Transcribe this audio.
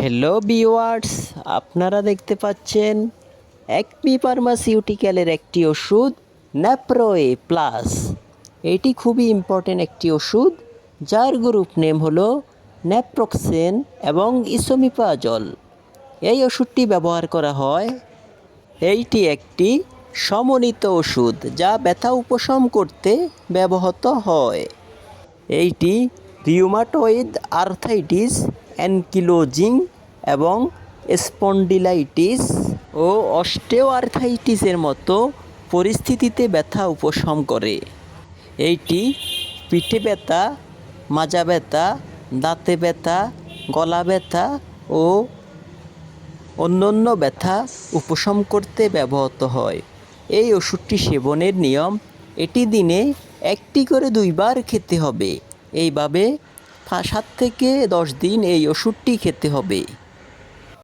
Hello বিওয়ার্স আপনারা দেখতে পাচ্ছেন একপি ফার্মাসিউটিক্যালের একটি ওষুধ ন্যাপ্রোয়ে প্লাস এটি খুবই ইম্পর্টেন্ট একটি ওষুধ, যার গ্রুপ নেম হলো ন্যাপ্রোক্সেন এবং ইসোমিপাজল এই ওষুধটি ব্যবহার করা হয়, এইটি একটি সমন্বিত ওষুধ যা ব্যথা উপশম করতে ব্যবহৃত হয়। এইটি রিউমাটয়েড আর্থাইটিস অ্যানকিলোজিং এবং স্পন্ডিলাইটিস ও অস্টেও আর্থাইটিসের মতো পরিস্থিতিতে ব্যথা উপশম করে। এইটি পিঠে ব্যথা, মাজা ব্যথা, দাঁতে ব্যথা, গলা ব্যথা ও অন্যান্য ব্যথা উপশম করতে ব্যবহৃত হয়। এই ওষুধটি সেবনের নিয়ম, এটি দিনে একটি করে দুইবার খেতে হবে। এইভাবে সাত থেকে দশ দিন এই ওষুধটি খেতে হবে।